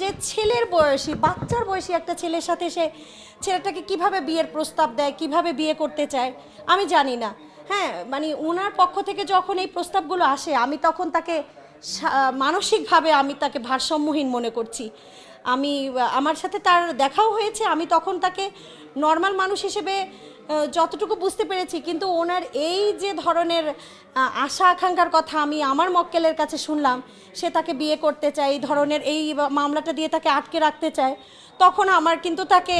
যে ছেলের বয়সী, বাচ্চার বয়সী একটা ছেলের সাথে সে ছেলেটাকে কীভাবে বিয়ের প্রস্তাব দেয়, কীভাবে বিয়ে করতে চায়, আমি জানি না। হ্যাঁ মানে ওনার পক্ষ থেকে যখন এই প্রস্তাবগুলো আসে, আমি তখন তাকে মানসিকভাবে আমি তাকে ভারসাম্যহীন মনে করছি। আমি, আমার সাথে তার দেখাও হয়েছে, আমি তখন তাকে নর্মাল মানুষ হিসেবে যতটুকু বুঝতে পেরেছি, কিন্তু ওনার এই যে ধরনের আশা আকাঙ্ক্ষার কথা আমি আমার মক্কেলের কাছে শুনলাম, সে তাকে বিয়ে করতে চায়, এই ধরনের এই মামলাটা দিয়ে তাকে আটকে রাখতে চায়, তখন আমার কিন্তু তাকে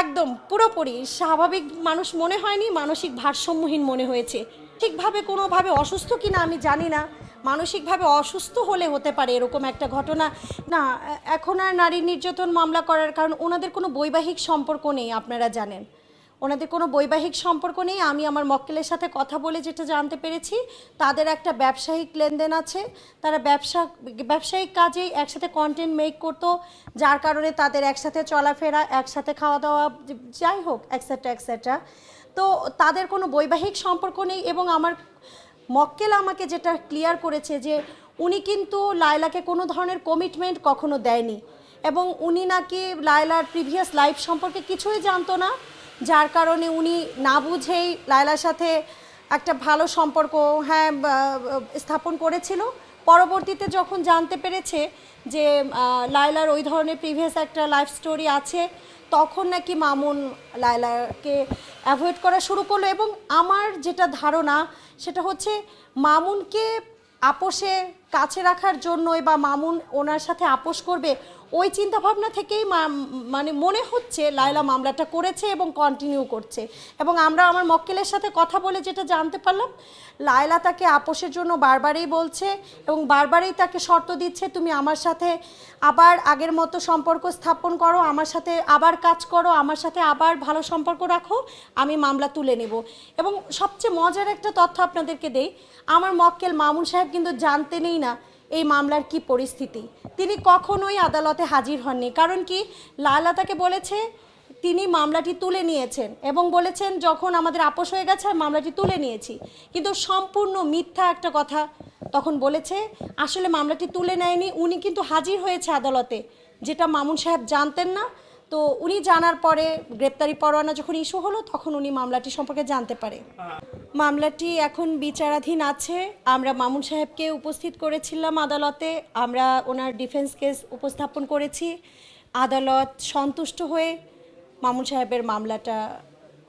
একদম পুরোপুরি স্বাভাবিক মানুষ মনে হয়নি, মানসিক ভারসাম্যহীন মনে হয়েছে। ঠিকভাবে কোনোভাবে অসুস্থ কিনা আমি জানি না, মানসিকভাবে অসুস্থ হলে হতে পারে এরকম একটা ঘটনা। না, এখন আর নারী নির্যাতন মামলা করার কারণ, ওনাদের কোনো বৈবাহিক সম্পর্ক নেই, আপনারা জানেন। ওনাদের কোনো বৈবাহিক সম্পর্ক নেই। আমি আমার মক্কেলের সাথে কথা বলে যেটা জানতে পেরেছি, তাদের একটা ব্যবসায়িক লেনদেন আছে। তারা ব্যবসা, ব্যবসায়িক কাজেই একসাথে কন্টেন্ট মেক করতো, যার কারণে তাদের একসাথে চলাফেরা, একসাথে খাওয়া দাওয়া যাই হোক অ্যাকসেট্রা অ্যাকসেট্রা তো তাদের কোনো বৈবাহিক সম্পর্ক নেই এবং আমার মক্কেল আমাকে যেটা ক্লিয়ার করেছে যে, উনি কিন্তু লায়লাকে কোনো ধরনের কমিটমেন্ট কখনো দেয়নি এবং উনি নাকি লায়লার প্রিভিয়াস লাইফ সম্পর্কে কিছুই জানতো না। যার কারণে উনি না বুঝেই লায়লার সাথে একটা ভালো সম্পর্ক হ্যাঁ স্থাপন করেছিল। পরবর্তীতে যখন জানতে পেরেছে যে লায়লার ওই ধরনের প্রিভিয়াস একটা লাইফ স্টোরি আছে, তখন নাকি মামুন লায়লাকে অ্যাভয়েড করা শুরু করল। এবং আমার যেটা ধারণা, সেটা হচ্ছে মামুনকে আপোষে কাছে রাখার জন্যই বা মামুন ওনার সাথে আপোষ করবে ওই চিন্তাভাবনা থেকেই মা- মানে মনে হচ্ছে লায়লা মামলাটা করেছে এবং কন্টিনিউ করছে। এবং আমরা আমার মক্কেলের সাথে কথা বলে যেটা জানতে পারলাম, লায়লা তাকে আপোষের জন্য বারবারই বলছে এবং বারবারই তাকে শর্ত দিচ্ছে, তুমি আমার সাথে আবার আগের মতো সম্পর্ক স্থাপন করো, আমার সাথে আবার কাজ করো, আমার সাথে আবার ভালো সম্পর্ক রাখো, আমি মামলা তুলে নেব। এবং সবচেয়ে মজার একটা তথ্য আপনাদেরকে দেই, আমার মক্কেল মামুন সাহেব কিন্তু জানতেনই না এই মামলার কি পরিস্থিতি? তিনি কখনোই আদালতে হাজির হননি। কারণ কি? লালা তাকে বলেছে, তিনি মামলাটি তুলে নিয়েছেন। এবং বলেছেন, যখন আমাদের আপোষ হয়ে গেছে মামলাটি তুলে নিয়েছি। কিন্তু সম্পূর্ণ মিথ্যা একটা কথা তখন বলেছে, আসলে মামলাটি তুলে নেয়নি, উনি কিন্তু হাজির হয়েছে আদালতে। যেটা মামুন সাহেব জানতেন না তো উনি জানার পরে গ্রেপ্তারি পরোয়ানা যখন ইস্যু হলো, তখন উনি মামলাটি সম্পর্কে জানতে পারে। মামলাটি এখন বিচারাধীন আছে। আমরা মামুন সাহেবকে উপস্থিত করেছিলাম আদালতে। আমরা ওনার ডিফেন্স কেস উপস্থাপন করেছি। আদালত সন্তুষ্ট হয়ে মামুন সাহেবের মামলাটা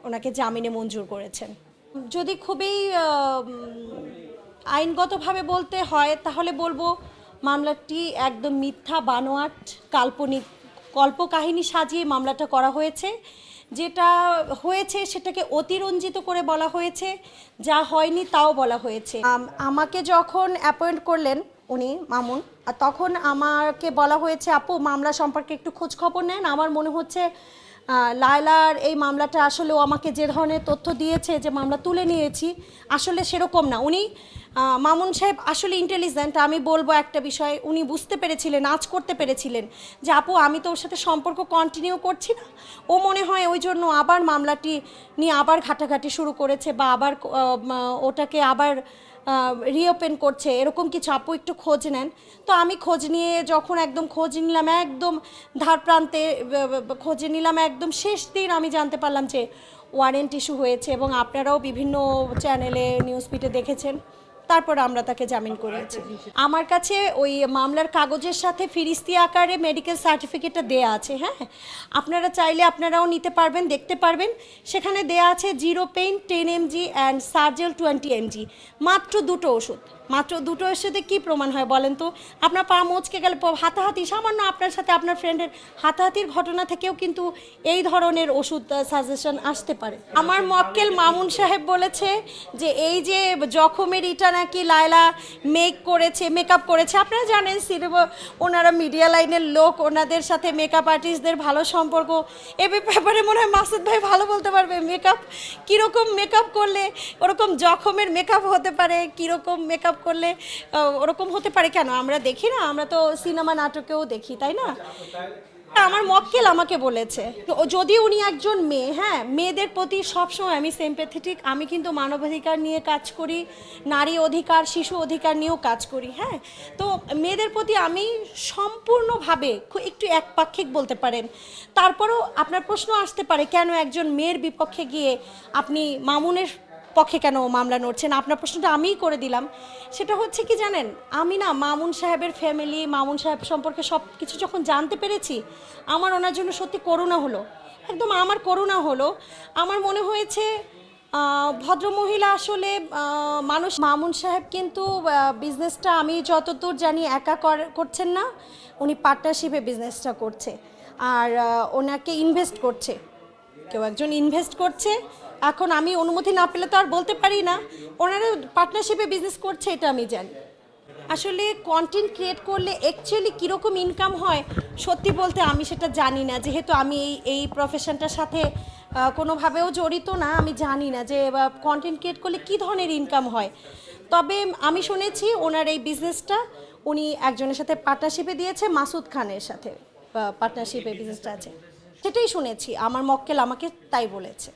ওনাকে জামিনে মঞ্জুর করেছেন। যদি খুবই আইনগতভাবে বলতে হয়, তাহলে বলব মামলাটি একদম মিথ্যা, বানোয়াট, কাল্পনিক কল্পকাহিনী সাজিয়ে মামলাটা করা হয়েছে। যেটা হয়েছে সেটাকে অতিরঞ্জিত করে বলা হয়েছে। যা হয়নি তাও বলা হয়েছে। আমাকে যখন অ্যাপয়েন্ট করলেন উনি, মামুন, আর তখন আমাকে বলা হয়েছে, আপু, মামলা সম্পর্কে একটু খোঁজ খবর নেন। আমার মনে হচ্ছে লায়লার এই মামলাটা আসলে আমাকে যে ধরনের তথ্য দিয়েছে যে মামলা তুলে নিয়েছি, আসলে সেরকম না। উনি মামুন সাহেব আসলে ইন্টেলিজেন্ট আমি বলব একটা বিষয়, উনি বুঝতে পেরেছিলেন, নাচ করতে পেরেছিলেন যে, আপু, আমি তো ওর সাথে সম্পর্ক কন্টিনিউ করছি না। ও মনে হয় ওই জন্য আবার মামলাটি নিয়ে আবার ঘাটাঘাটি শুরু করেছে বা আবার ওটাকে আবার রিওপেন করছে। এরকম কিছু আপু একটু খোঁজ নেন। তো আমি খোঁজ নিয়ে যখন একদম খোঁজ নিলাম, একদম ধার প্রান্তে খোঁজ নিলাম, একদম শেষ দিন আমি জানতে পারলাম যে ওয়ারেন্ট ইস্যু হয়েছে এবং আপনারাও বিভিন্ন চ্যানেলে নিউজ পিটে দেখেছেন। তারপর আমরা তাকে জামিন করেছি। আমার কাছে ওই মামলার কাগজের সাথে ফিরিস্তি আকারে মেডিকেল সার্টিফিকেটটা দেয়া আছে হ্যাঁ? আপনারা চাইলে আপনারাও নিতে পারবেন, দেখতে পারবেন। সেখানে দেয়া আছে zero pain ten mg and Sergel twenty mg মাত্র দুটো ওষুধ। মাত্র দুটো ওষুধে কী প্রমাণ হয় বলেন তো? আপনার পা মচকে গেলে হাতাহাতি, সামান্য আপনার সাথে আপনার ফ্রেন্ডের হাতাহাতির ঘটনা থেকেও কিন্তু এই ধরনের ওষুধ সাজেশন আসতে পারে। আমার মক্কেল মামুন সাহেব বলেছে যে, এই যে জখমের ইটা নাকি লায়লা মেক করেছে মেকআপ করেছে, আপনারা জানেন, সিনেমা, ওনারা মিডিয়া লাইনের লোক, ওনাদের সাথে মেকআপ আর্টিস্টদের ভালো সম্পর্ক। এ ব্যাপারে মনে হয় মাসুদ ভাই ভালো বলতে পারবে মেকআপ কীরকম মেকআপ করলে ওরকম জখমের মেকআপ হতে পারে, কীরকম মেকআপ করলে ওরকম হতে পারে কেন? আমরা দেখি না, আমরা তো সিনেমা নাটকেও দেখি, তাই না? আমার মক্কেল আমাকে বলেছে যদি উনি একজন মেয়ে হ্যাঁ মেয়েদের প্রতি সবসময় আমি সেম্পেথেটিক আমি কিন্তু মানবাধিকার নিয়ে কাজ করি, নারী অধিকার, শিশু অধিকার নিয়েও কাজ করি হ্যাঁ? তো মেয়েদের প্রতি আমি সম্পূর্ণভাবে একটু একপাক্ষিক বলতে পারেন। তারপরও আপনার প্রশ্ন আসতে পারে, কেন একজন মেয়ের বিপক্ষে গিয়ে আপনি মামুনের পক্ষে কেন মামলা নড়ছেন আপনার প্রশ্নটা আমিই করে দিলাম। সেটা হচ্ছে কি জানেন? আমি না মামুন সাহেবের ফ্যামিলি মামুন সাহেব সম্পর্কে সব কিছু যখন জানতে পেরেছি, আমার ওনার জন্য সত্যি করুণা হলো। একদম আমার করুণা হলো। আমার মনে হয়েছে ভদ্রমহিলা আসলে মানুষ, মামুন সাহেব কিন্তু বিজনেসটা আমি যতদূর জানি একা কর- করছেন না। উনি পার্টনারশিপে বিজনেসটা করছে। আর ওনাকে ইনভেস্ট করছে। কেউ একজন ইনভেস্ট করছে। এখন আমি অনুমতি না পেলে তো আর বলতে পারি না। ওনারা পার্টনারশিপে বিজনেস করছে, এটা আমি জানি। আসলে কন্টেন্ট ক্রিয়েট করলে অ্যাকচুয়ালি কীরকম ইনকাম হয়, সত্যি বলতে আমি সেটা জানি না। যেহেতু আমি এই এই প্রফেশনটার সাথে কোনোভাবেও জড়িত না, আমি জানি না যে কন্টেন্ট ক্রিয়েট করলে কী ধরনের ইনকাম হয়। তবে আমি শুনেছি ওনার এই বিজনেসটা উনি একজনের সাথে পার্টনারশিপে দিয়েছে, মাসুদ খানের সাথে পার্টনারশিপে বিজনেসটা আছে। সেটাই শুনেছি, আমার মক্কেল আমাকে তাই বলেছে।